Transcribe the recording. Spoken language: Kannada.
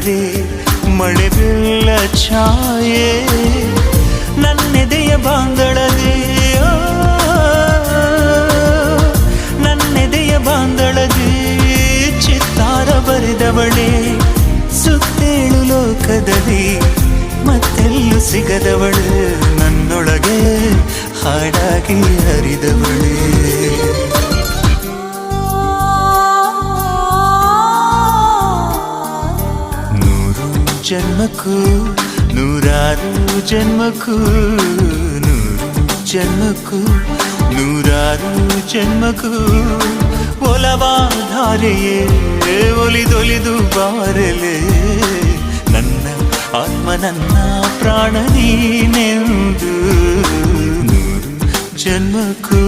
ಕಂಡರೆ ಮಳೆ ಬಿಲ್ಲ ಛಾಯೆ ನನ್ನೆದೆಯ ಬಾಂದಳದೆ ಓ, ನನ್ನೆದೆಯ ಬಾಂದಳದೆ ಚಿತ್ತಾರ ಬರೆದವಳೆ ಸುತ್ತೇಳು ಲೋಕದಲ್ಲಿ ಮತ್ತೆಲ್ಲೂ ಸಿಗದವಳು. ನನ್ನೊಳಗೆ ಹಾಡಾಗಿ ಹರಿದವಳೇ. ನೂರು ಜನ್ಮಕ್ಕೂ ನೂರಾರು ಜನ್ಮಕ್ಕೂ ನೂರು ಜನ್ಮಕ್ಕೂ ನೂರಾರು ಜನ್ಮಕ್ಕೂ ಒಲವಾಧಾರೆಯೇ ಒಲಿದೊಲಿದು ಬಾರಲೆ ನನ್ನ ಆತ್ಮ ನನ್ನ ಪ್ರಾಣ ನೀನೆಂದು ನೂರು ಜನ್ಮಕ್ಕೂ